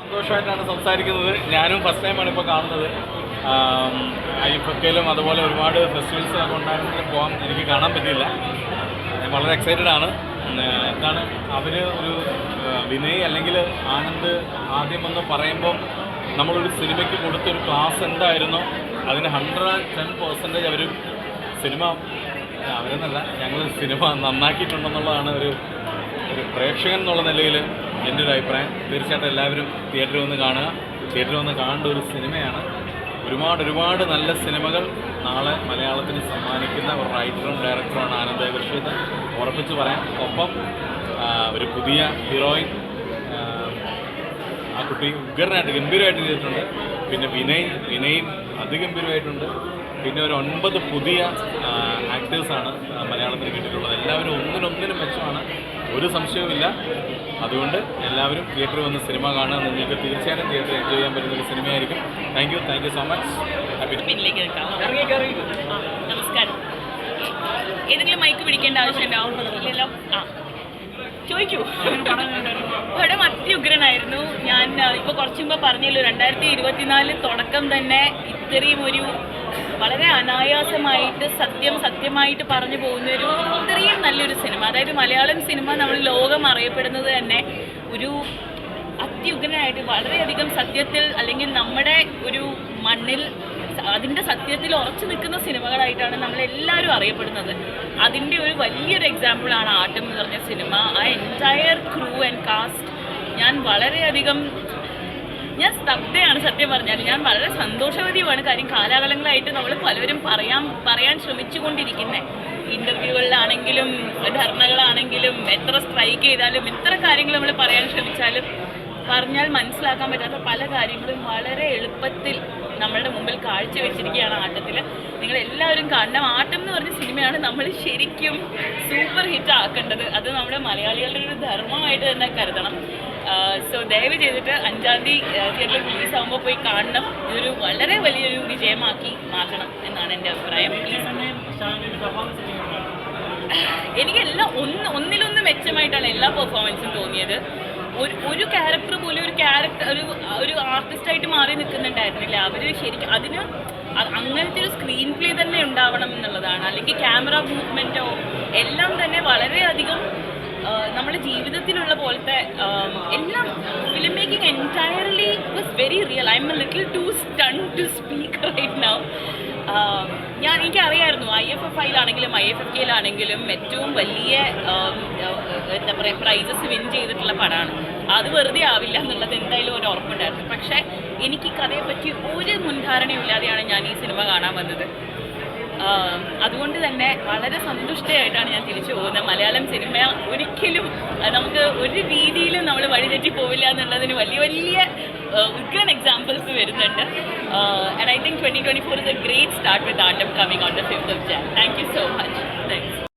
സന്തോഷമായിട്ടാണ് സംസാരിക്കുന്നത്. ഞാനും ഫസ്റ്റ് ടൈമാണ് ഇപ്പോൾ കാണുന്നത്. ഐഫക്കയിലും ഫക്കയിലും അതുപോലെ ഒരുപാട് ഫെസ്റ്റിവൽസ് ഒക്കെ ഉണ്ടായിരുന്നെങ്കിലും പോകാൻ എനിക്ക് കാണാൻ പറ്റിയില്ല. വളരെ എക്സൈറ്റഡ് ആണ്. എന്താണ് അവർ ഒരു വിനയ് അല്ലെങ്കിൽ ആനന്ദ് ആദ്യം ഒന്ന് പറയുമ്പം നമ്മളൊരു സിനിമയ്ക്ക് കൊടുത്തൊരു ക്ലാസ് എന്തായിരുന്നു? അതിന് ഹൺഡ്രഡ് ആൻഡ് ടെൻ പെർസെന്റേജ് അവർ സിനിമ അവരെന്നല്ല ഞങ്ങൾ സിനിമ നന്നാക്കിയിട്ടുണ്ടെന്നുള്ളതാണ് ഒരു ഒരു പ്രേക്ഷകൻ എന്നുള്ള നിലയിൽ എന്റെ ഒരു അഭിപ്രായം. തീർച്ചയായിട്ടും എല്ലാവരും തിയേറ്ററിൽ വന്ന് കാണുക. തിയേറ്ററിൽ വന്ന് കാണേണ്ട ഒരു സിനിമയാണ്. ഒരുപാട് ഒരുപാട് നല്ല സിനിമകൾ നാളെ മലയാളത്തിന് സമ്മാനിക്കുന്ന ഒരു റൈറ്ററും ഡയറക്ടറുമാണ് ആനന്ദ കൃഷിന്ന് ഉറപ്പിച്ച് പറയാം. ഒപ്പം ഒരു പുതിയ ഹീറോയിൻ ആ കുട്ടി ഉഗ്രനായിട്ട് ഗംഭീരമായിട്ട് ചെയ്തിട്ടുണ്ട്. പിന്നെ വിനയ് വിനയും അതിഗംഭീരമായിട്ടുണ്ട്. പിന്നെ ഒരു ഒൻപത് പുതിയ ആക്ടേഴ്സാണ് മലയാളത്തിന് കിട്ടിയിട്ടുള്ളത് എല്ലാവരും ഒന്നിനൊന്നിനും മെച്ചമാണ്. ഒരു സംശയവുമില്ല. അതുകൊണ്ട് എല്ലാവരും തിയേറ്ററിൽ വന്ന് സിനിമ കാണുക നിങ്ങൾക്ക് തീർച്ചയായും തിയേറ്ററിൽ എൻജോയ് ചെയ്യാൻ പറ്റുന്ന ഒരു സിനിമയായിരിക്കും thank you thank you so much നമസ്കാരം. ഏതെങ്കിലും മൈക്ക് അത്യുഗ്രനായിരുന്നു ഞാൻ ഇപ്പോൾ കുറച്ചു പറഞ്ഞല്ലോ രണ്ടായിരത്തി ഇരുപത്തിനാലിൽ തുടക്കം തന്നെ ഇത്രയും ഒരു വളരെ അനായാസമായിട്ട് സത്യം സത്യമായിട്ട് പറഞ്ഞു പോകുന്ന ഒരു ഇത്രയും നല്ലൊരു സിനിമ. അതായത് മലയാളം സിനിമ നമ്മൾ ലോകം അറിയപ്പെടുന്നത് തന്നെ ഒരു അത്യുഗ്രനായിട്ട് വളരെയധികം സത്യത്തിൽ അല്ലെങ്കിൽ നമ്മുടെ ഒരു മണ്ണിൽ അതിന്റെ സത്യത്തിൽ ഉറച്ചു നിൽക്കുന്ന സിനിമകളായിട്ടാണ് നമ്മളെല്ലാവരും അറിയപ്പെടുന്നത്. അതിന്റെ ഒരു വലിയൊരു എക്സാമ്പിളാണ് ആട്ടം എന്ന് പറഞ്ഞ സിനിമ. ആ എന്റയർ ക്രൂ ആൻഡ് കാസ്റ്റ് ഞാൻ വളരെയധികം ഞാൻ സ്തബ്ധയാണ് സത്യം പറഞ്ഞാൽ. ഞാൻ വളരെ സന്തോഷവതിയുമാണ്. കാര്യം കാലാകാലങ്ങളായിട്ട് നമ്മൾ പലവരും പറയാൻ പറയാൻ ശ്രമിച്ചുകൊണ്ടിരിക്കുന്നത് ഇന്റർവ്യൂകളിലാണെങ്കിലും ധർണകളാണെങ്കിലും എത്ര സ്ട്രൈക്ക് ചെയ്താലും ഇത്ര കാര്യങ്ങൾ നമ്മൾ പറയാൻ ശ്രമിച്ചാലും പറഞ്ഞാൽ മനസ്സിലാക്കാൻ പറ്റാത്ത പല കാര്യങ്ങളും വളരെ എളുപ്പത്തിൽ നമ്മളുടെ മുമ്പിൽ കാഴ്ചവെച്ചിരിക്കുകയാണ് ആട്ടത്തിൽ നിങ്ങൾ എല്ലാവരും കാണണം. ആട്ടം എന്ന് പറഞ്ഞ സിനിമയാണ് നമ്മൾ ശരിക്കും സൂപ്പർ ഹിറ്റ് ആക്കേണ്ടത്. അത് നമ്മുടെ മലയാളികളുടെ ഒരു ധർമ്മമായിട്ട് തന്നെ കരുതണം. സോ ദയവ് ചെയ്തിട്ട് അഞ്ചാം തീയതി തിയേറ്ററിൽ റിലീസ് ആകുമ്പോൾ പോയി കാണണം. ഇതൊരു വളരെ വലിയൊരു വിജയമാക്കി മാറ്റണം എന്നാണ് എന്റെ അഭിപ്രായം. എനിക്കെല്ലാം ഒന്ന് ഒന്നിലൊന്ന് മെച്ചമായിട്ടാണ് എല്ലാ പെർഫോമൻസും തോന്നിയത്. ഒരു ഒരു ക്യാരക്ടർ പോലും ഒരു ക്യാരക്ടർ ഒരു ഒരു ആർട്ടിസ്റ്റായിട്ട് മാറി നിൽക്കുന്നുണ്ടായിരുന്നില്ല. അവർ ശരിക്കും അതിന് അങ്ങനത്തെ ഒരു സ്ക്രീൻ പ്ലേ തന്നെ ഉണ്ടാവണം എന്നുള്ളതാണ്. അല്ലെങ്കിൽ ക്യാമറ മൂവ്മെന്റോ എല്ലാം തന്നെ വളരെയധികം നമ്മുടെ ജീവിതത്തിലുള്ള പോലത്തെ എല്ലാം film making entirely was very real I am a little too stun to speak right now ഞാൻ എനിക്കറിയായിരുന്നു ഐ എഫ് എഫ് ഐയിലാണെങ്കിലും ഐ എഫ് എഫ് കെയിലാണെങ്കിലും ഏറ്റവും വലിയ എന്താ പറയുക പ്രൈസസ് വിൻ ചെയ്തിട്ടുള്ള പടമാണ് അത് വെറുതെ ആവില്ല എന്നുള്ളത് എന്തായാലും ഒരു ഉറപ്പുണ്ടായിരുന്നു. പക്ഷേ എനിക്ക് കഥയെ കഥയെപ്പറ്റി ഒരു മുൻധാരണയില്ലാതെയാണ് ഞാൻ ഈ സിനിമ കാണാൻ വന്നത്. അതുകൊണ്ട് തന്നെ വളരെ സന്തുഷ്ടയായിട്ടാണ് ഞാൻ തിരിച്ചു പോകുന്നത്. മലയാളം സിനിമ ഒരിക്കലും നമുക്ക് ഒരു രീതിയിലും നമ്മൾ വഴിതെറ്റി പോവില്ല എന്നുള്ളതിന് വലിയ വലിയ ഉഗ്രൻ എക്സാമ്പിൾസ് വരുന്നുണ്ട്. Uh, and I think 2024 is a great start with Artem coming on the 5th of Jan. Thank you so much. Thanks.